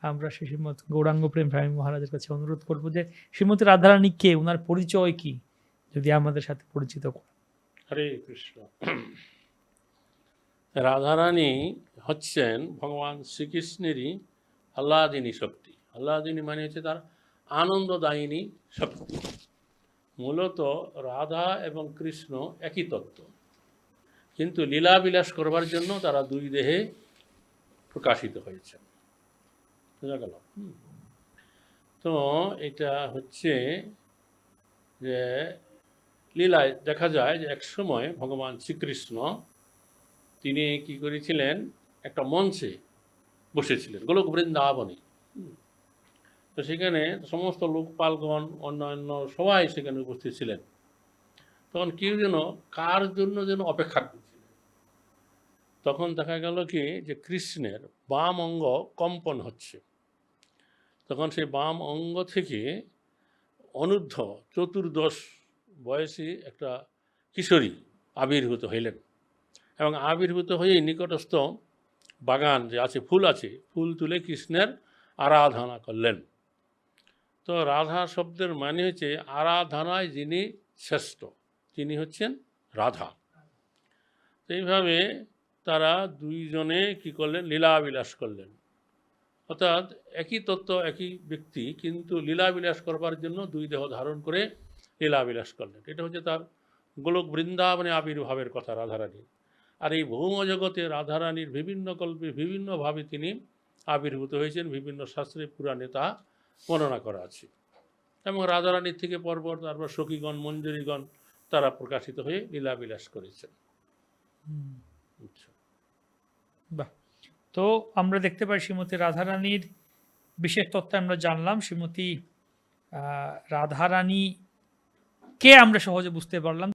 আমরা সেই শ্রীমৎ গৌরাঙ্গ প্রেম স্বামী মহারাজের কাছে অনুরোধ করব যে শ্রীমতী রাধারানী কে? ওনার পরিচয় কি? যদি আমাদের সাথে পরিচিত করেন। হরে কৃষ্ণ। রাধারানী হচ্ছেন ভগবান শ্রীকৃষ্ণেরই আল্লাদিনী শক্তি। আল্লাদিনী মানে হচ্ছে তার আনন্দদায়িনী শক্তি। মূলত রাধা এবং কৃষ্ণ একই তত্ত্ব। কিন্তু লীলাবিলাস করবার জন্য তারা দুই দেহে প্রকাশিত হয়েছে। বোঝা গেল? তো এটা হচ্ছে যে লীলায় দেখা যায় যে এক সময় ভগবান শ্রীকৃষ্ণ তিনি কি করেছিলেন? একটা মঞ্চে বসেছিলেন, গোলক বৃন্দাবনে। তো সেখানে সমস্ত লোকপালগণ অন্যান্য সবাই সেখানে উপস্থিত ছিলেন। তখন কেউ যেন কার জন্য যেন অপেক্ষা করছিলেন তখন দেখা গেল কি? যে কৃষ্ণের বাম অঙ্গ কম্পন হচ্ছে। তখন সেই বাম অঙ্গ থেকে অনূর্ধ্ব চতুর্দশ বয়সী একটা কিশোরী আবির্ভূত হইলেন। এবং আবির্ভূত হয়ে নিকটস্থ বাগান যে আছে, ফুল আছে, ফুল তুলে কৃষ্ণের আরাধনা করলেন। তো রাধা শব্দের মানে হচ্ছে আরাধনায় যিনি শ্রেষ্ঠ, তিনি হচ্ছেন রাধা। এইভাবে তারা দুইজনে কি করলেন, লীলাবিলাস করলেন। অর্থাৎ একই তত্ত্ব একই ব্যক্তি কিন্তু লীলাবিলাস করবার জন্য দুই দেহ ধারণ করে লীলাবিলাস করলেন। এটা হচ্ছে তার গোলক বৃন্দাবনে আবির্ভাবের কথা রাধারানীর। আর এই ভৌম জগতে রাধারানীর বিভিন্ন কল্পে বিভিন্নভাবে তিনি আবির্ভূত হয়েছেন বিভিন্ন শাস্ত্রে পুরাণে তা বর্ণনা করা আছে। এবং রাধারানীর থেকে পরপর তারপর সখীগণ মঞ্জুরিগণ তারা প্রকাশিত হয়ে লীলাবিলাস করেছেন। আচ্ছা। বাহ। তো আমরা দেখতে পাই শ্রীমতী রাধারানীর বিশেষ তথ্য আমরা জানলাম। শ্রীমতী রাধারানী কে আমরা সহজে বুঝতে পারলাম।